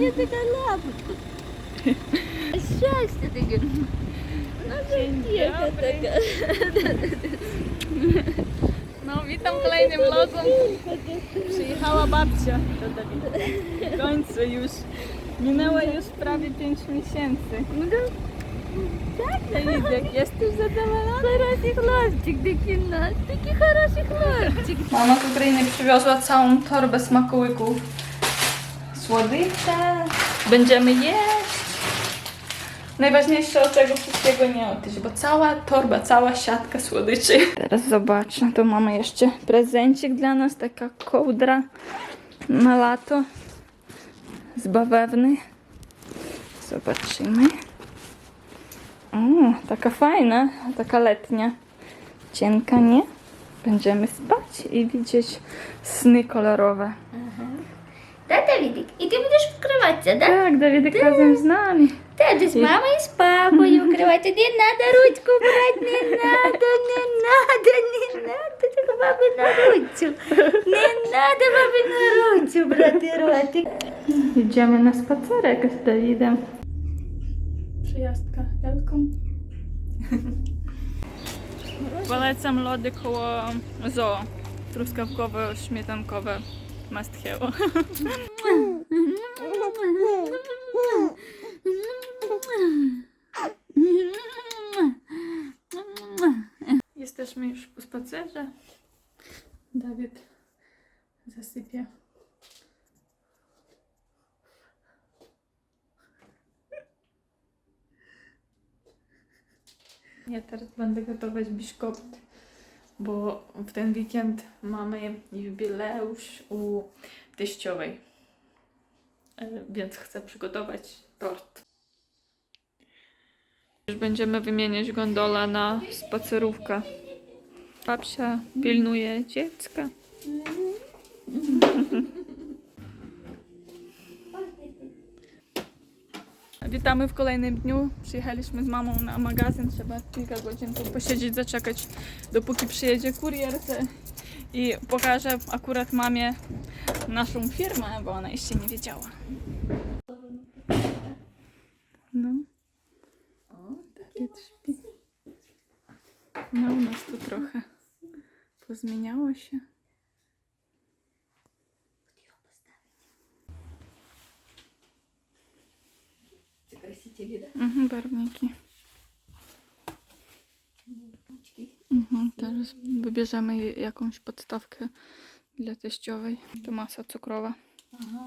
Я така лапочка. Щастя таке. Наша така. No, witam kolejnym vlogom. Przyjechała babcia. W końcu już. Minęło już prawie 5 miesięcy. Лідик, jesteś zadowolona? Хороший хлопчик, такий у нас. Такий хороший хлопчик. Mama z Ukrainy przywiozła całą torbę smakołyków. Słodycze. Będziemy jeść. Najważniejsze od tego wszystkiego nie odejść, bo cała torba, cała siatka słodyczy. Teraz zobacz, tu mamy jeszcze prezencik dla nas, taka kołdra na lato z bawełny. Zobaczymy. O, taka fajna, taka letnia. Cienka, nie? Będziemy spać i widzieć sny kolorowe. Да, Давидик? І ти будеш вкриватися, да? Tak, Dawidek razem z nami. Теж з мамою і з папою вкриватися. Не надо ручку брати, не надо, не надо, не надо. Так баби на ручку. Не надо баби на ручку брати ротик. Idziemy na spacerek z Dawidem. Przyjazdka Elką. Polecam lody koło zoo. Truskawkowe, śmietankowe. Must have. Jesteśmy już po spacerze. Dawid zasypia. Ja teraz będę gotować biszkopt, bo w ten weekend mamy jubileusz u teściowej. E, Więc chcę przygotować tort. Już będziemy wymieniać gondola na spacerówkę. Babcia pilnuje dziecka. Witamy w kolejnym dniu. Przyjechaliśmy z mamą na magazyn. Trzeba kilka godzin tu posiedzieć, zaczekać, dopóki przyjedzie kurier. I pokażę akurat mamie naszą firmę, bo ona jeszcze nie wiedziała. No. Dawid śpi. No, u nas tu trochę pozmieniało się. Geliyor değil mi? Barwniki. Mhm, teraz wybierzemy jakąś podstawkę dla teściowej. To masa cukrowa. Aha,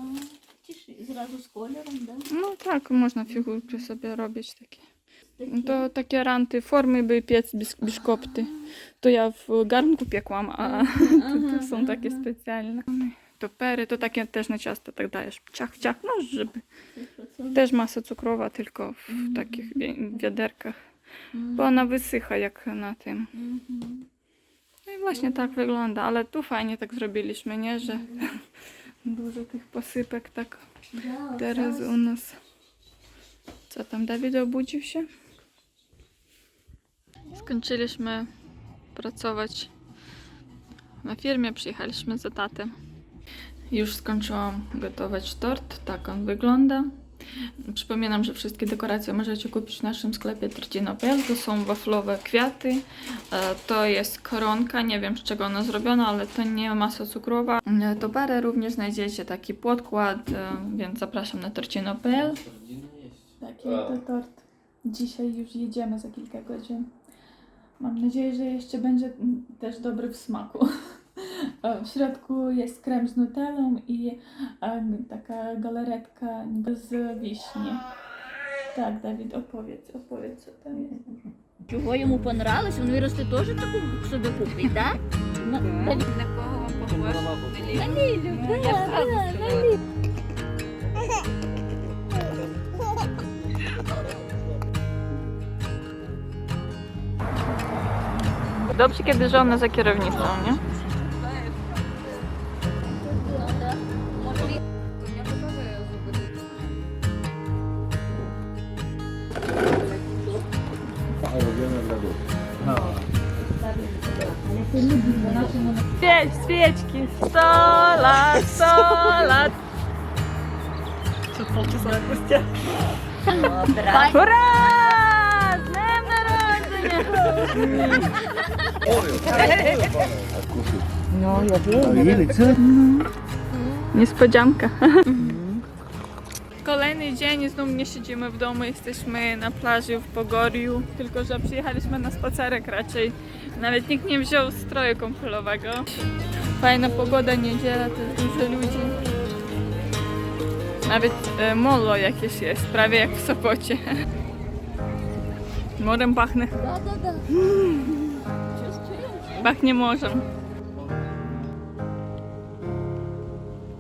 widzisz, zrazu z kolorem, tak? No tak, można figurki sobie robić takie. To takie ranty, formy by piec bez, bez kopty. To ja w garnku piekłam, a to, to są takie specjalne. To pery, to takie też na ciasto tak dajesz. Ciach, ciach, no żeby. Też masa cukrowa, tylko w takich wi- wiaderkach. Bo ona wysycha jak na tym. No i właśnie tak wygląda, ale tu fajnie tak zrobiliśmy, nie? Że dużo tych posypek tak teraz u nas. Co tam, Dawid obudził się? Skończyliśmy pracować na firmie, przyjechaliśmy za tatem. Już skończyłam gotować tort, tak on wygląda. Przypominam, że wszystkie dekoracje możecie kupić w naszym sklepie Trcino.pl. To są waflowe kwiaty. E, To jest koronka, nie wiem z czego ona zrobiona, ale to nie masa cukrowa. E, To parę również znajdziecie taki podkład, e, więc zapraszam na Trcino.pl. Taki to tort. Dzisiaj już jedziemy za kilka godzin. Mam nadzieję, że jeszcze będzie mm, też dobry w smaku. E, W środku jest krem z nutellą i em, taka galaretka z wiśni. Tak, Dawid, opowiedz, opowiedz co tam jest. Чого йому понравилось, він виросте теж таку собі купить, да? На, на, На кого вам похож? на Лілю, да, да, на Лілю. Dobrze, kiedy żona za kierownicą, nie? Świeć, Зажигай свечки. Салат, салат. Тут полчаса спустя. Ура! З днем народження! Ну, я вірю. Несподянка. Kolejny dzień i znów nie siedzimy w domu, jesteśmy na plaży w Pogoriu, tylko że przyjechaliśmy na spacerek raczej. Nawet nikt nie wziął stroju kąpielowego. Fajna pogoda, niedziela, to jest dużo ludzi. Nawet e, molo jakieś jest, prawie jak w Sopocie. Morem pachnie. Pachnie morzem.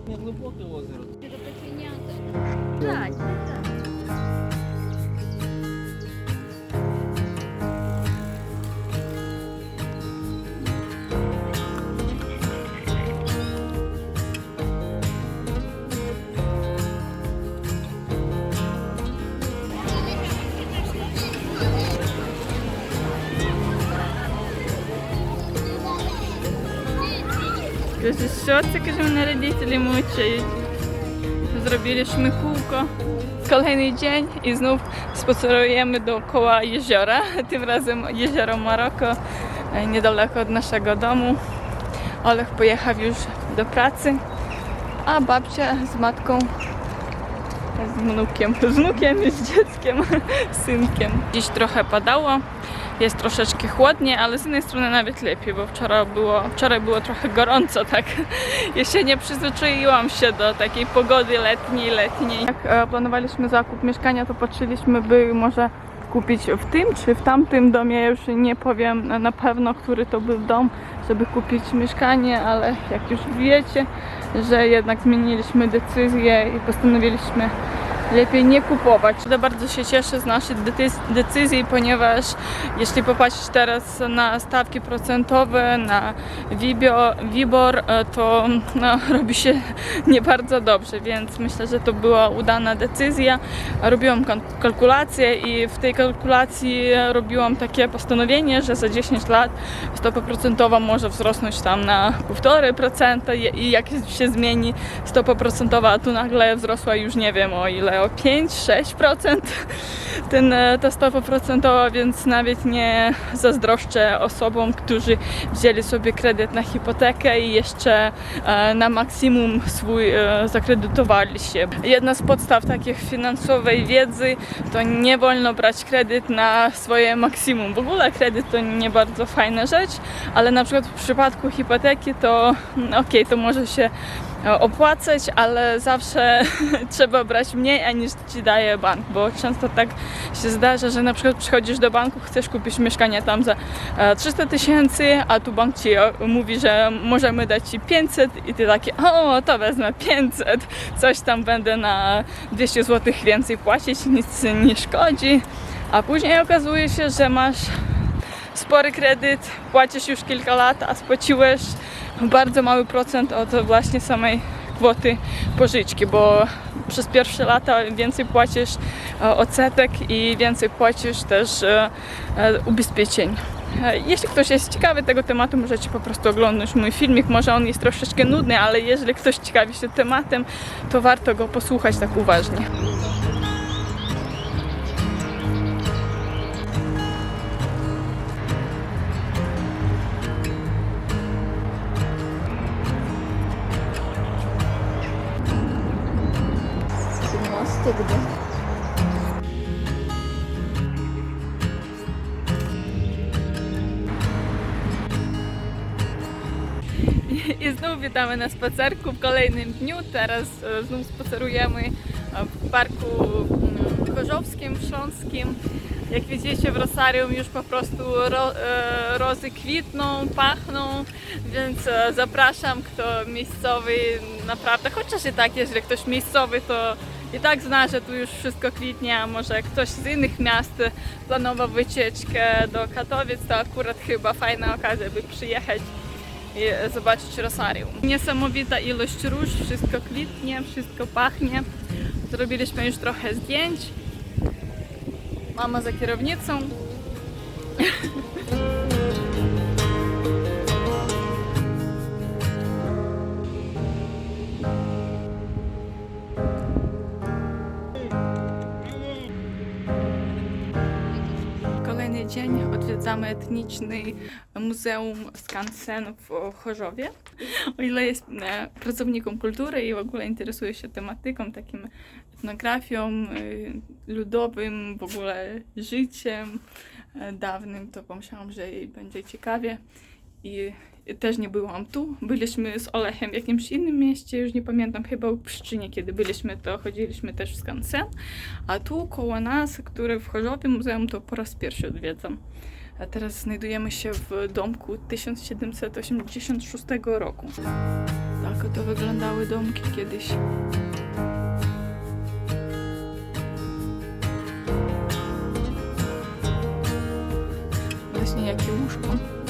Не глибоке озеро. Каже, що це каже, мене родителі мучають. zrobiliśmy kółko. Kolejny dzień i znów spacerujemy dookoła jeziora, tym razem jezioro Maroko, e, niedaleko od naszego domu. Olech pojechał już do pracy, a babcia z matką z wnukiem, z wnukiem z dzieckiem, z synkiem. Dziś trochę padało, jest troszeczkę chłodnie, ale z jednej strony nawet lepiej, bo wczoraj było, wczoraj było trochę gorąco, tak. Jeszcze nie przyzwyczaiłam się do takiej pogody letniej, letniej. Jak e, planowaliśmy zakup mieszkania, to patrzyliśmy, by może kupić w tym czy w tamtym domie. Już nie powiem na pewno, który to był dom, żeby kupić mieszkanie, ale jak już wiecie, że jednak zmieniliśmy decyzję i postanowiliśmy lepiej nie kupować. Bardzo się cieszę z naszej decy- decyzji, ponieważ jeśli popatrzeć teraz na stawki procentowe, na Wibor, e, to no, robi się nie bardzo dobrze, więc myślę, że to była udana decyzja. Robiłam kalkulację i w tej kalkulacji robiłam takie postanowienie, że za 10 lat stopa procentowa może wzrosnąć tam na 1,5% i- i jak się zmieni stopa procentowa, a tu nagle wzrosła już nie wiem o ile, o 5-6% ten, e, ta stopa procentowa, więc nawet nie zazdroszczę osobom, którzy wzięli sobie kredyt na hipotekę i jeszcze e, na maksimum swój e, zakredytowali się. Jedna z podstaw takich finansowej wiedzy to nie wolno brać kredyt na swoje maksimum. W ogóle kredyt to nie bardzo fajna rzecz, ale na przykład w przypadku hipoteki to mm, okej, to może się opłacać, ale zawsze trzeba brać mniej, aniż ci daje bank, bo często tak się zdarza, że na przykład przychodzisz do banku, chcesz kupić mieszkanie tam za e, 300 tysięcy, a tu bank ci e, mówi, że możemy dać ci 500 i ty takie, o to wezmę 500, coś tam będę na 200 zł więcej płacić, nic nie szkodzi, a później okazuje się, że masz spory kredyt, płacisz już kilka lat, a spłaciłeś bardzo mały procent od właśnie samej kwoty pożyczki, bo przez pierwsze lata więcej płacisz e, odsetek i więcej płacisz też e, e, ubezpieczeń. Jeśli ktoś jest ciekawy tego tematu, możecie po prostu oglądać mój filmik. Może on jest troszeczkę nudny, ale jeżeli ktoś ciekawi się tematem, to warto go posłuchać tak uważnie. Mosty, gdy. I znów witamy na spacerku w kolejnym dniu. Teraz e, znów spacerujemy e, w parku mm, Gorzowskim, Śląskim. Jak widzicie w Rosarium już po prostu ro, e, rozy kwitną, pachną, więc zapraszam kto miejscowy naprawdę, chociaż i tak jeżeli ktoś miejscowy to i tak zna, że tu już wszystko kwitnie, a może ktoś z innych miast planował wycieczkę do Katowic, to akurat chyba fajna okazja by przyjechać i zobaczyć Rosarium. Niesamowita ilość róż, wszystko kwitnie, wszystko pachnie. Zrobiliśmy już trochę zdjęć. Mama za kierownicą. dzień odwiedzamy etniczny Muzeum Skansen w Chorzowie. O ile jest e, pracownikiem kultury i w ogóle interesuje się tematyką, takim etnografią, y, ludowym, w ogóle życiem e, dawnym, to pomyślałam, że jej będzie ciekawie. I też nie byłam tu. Byliśmy z Olechem w jakimś innym mieście, już nie pamiętam, chyba w Pszczynie, kiedy byliśmy, to chodziliśmy też w skansen. A tu koło nas, które w Chorzowie muzeum, to po raz pierwszy odwiedzam. A teraz znajdujemy się w domku 1786 roku. Tak oto wyglądały domki kiedyś. Właśnie jakie łóżko.